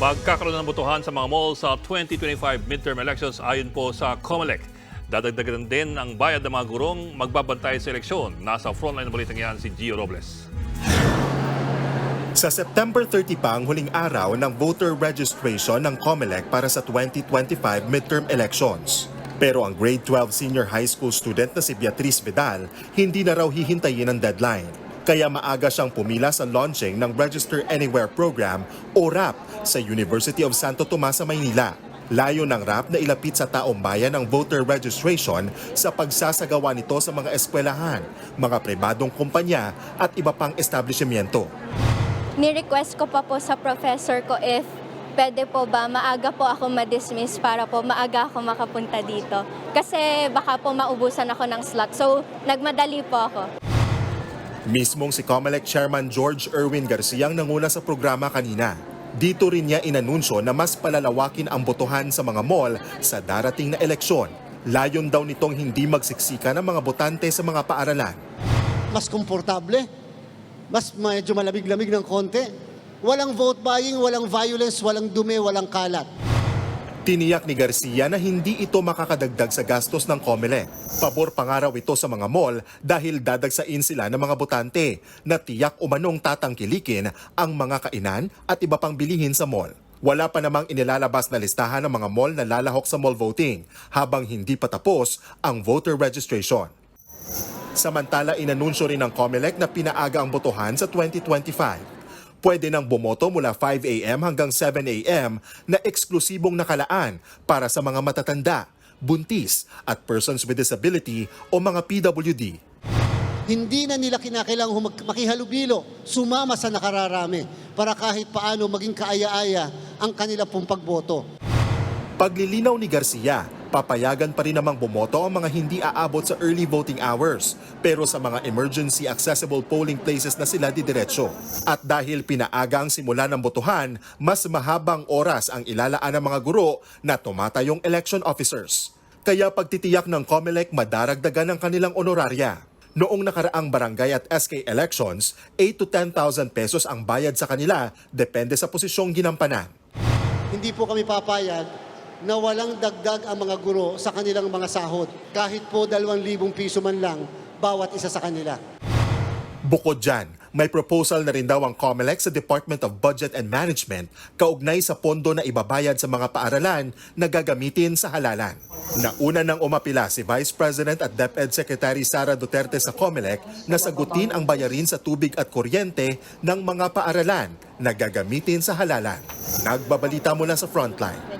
Magkakaroon ng botohan sa mga mall sa 2025 midterm elections ayon po sa COMELEC. Dadagdagan din ang bayad ng mga gurong magbabantay sa eleksyon. Nasa frontline ng balitang yan si Gio Robles. Sa September 30 pa ang huling araw ng voter registration ng COMELEC para sa 2025 midterm elections. Pero ang grade 12 senior high school student na si Beatriz Vidal, hindi na raw hihintayin ang deadline. Kaya maaga siyang pumila sa launching ng Register Anywhere program o RAP sa University of Santo Tomas sa Maynila. Layo ng RAP na ilapit sa taong bayan ang voter registration sa pagsasagawa nito sa mga eskwelahan, mga pribadong kumpanya at iba pang establishmento. ni-request ko pa po sa professor ko if pwede po ba maaga po ako ma-dismiss para po maaga ako makapunta dito. Kasi baka po maubusan ako ng slot. So, nagmadali po ako. Mismong si COMELEC Chairman George Erwin Garcia ang nanguna sa programa kanina. Dito rin niya inanunsyo na mas palalawakin ang botohan sa mga mall sa darating na eleksyon. Layon daw nitong hindi magsiksika ng mga botante sa mga paaralan. mas komportable, mas medyo malamig-lamig ng konti. Walang vote buying, walang violence, walang dumi, walang kalat. Tiniyak ni Garcia na hindi ito makakadagdag sa gastos ng COMELEC. Pabor pangaraw ito sa mga mall dahil dadagsain sila ng mga botante na tiyak umanong tatangkilikin ang mga kainan at iba pang bilihin sa mall. Wala pa namang inilalabas na listahan ng mga mall na lalahok sa mall voting habang hindi pa tapos ang voter registration. Samantala, inanunsyo rin ng COMELEC na pinaaga ang botohan sa 2025. Pwede nang bumoto mula 5 a.m. hanggang 7 a.m. na eksklusibong nakalaan para sa mga matatanda, buntis at persons with disability o mga PWD. Hindi na nila kinakailangang makihalubilo, sumama sa nakararami para kahit paano maging kaaya-aya ang kanila pong pagboto. Paglilinaw ni Garcia, papayagan pa rin namang bumoto ang mga hindi aabot sa early voting hours pero sa mga emergency accessible polling places na sila didiretso. At dahil pinaaga ang simula ng botohan, mas mahabang oras ang ilalaan ng mga guro na tumatayong election officers. Kaya pagtitiyak ng COMELEC madaragdagan ang kanilang honorarya. Noong nakaraang barangay at SK elections, 8 to 10,000 pesos ang bayad sa kanila depende sa posisyong ginampanan. Hindi po kami papayag na walang dagdag ang mga guro sa kanilang mga sahod. Kahit po 2,000 piso man lang bawat isa sa kanila. Bukod dyan, may proposal na rin daw ang COMELEC sa Department of Budget and Management kaugnay sa pondo na ibabayad sa mga paaralan na gagamitin sa halalan. Nauna nang umapila si Vice President at DepEd Secretary Sara Duterte sa COMELEC na sagutin ang bayarin sa tubig at kuryente ng mga paaralan na gagamitin sa halalan. Nagbabalita mula sa Frontline,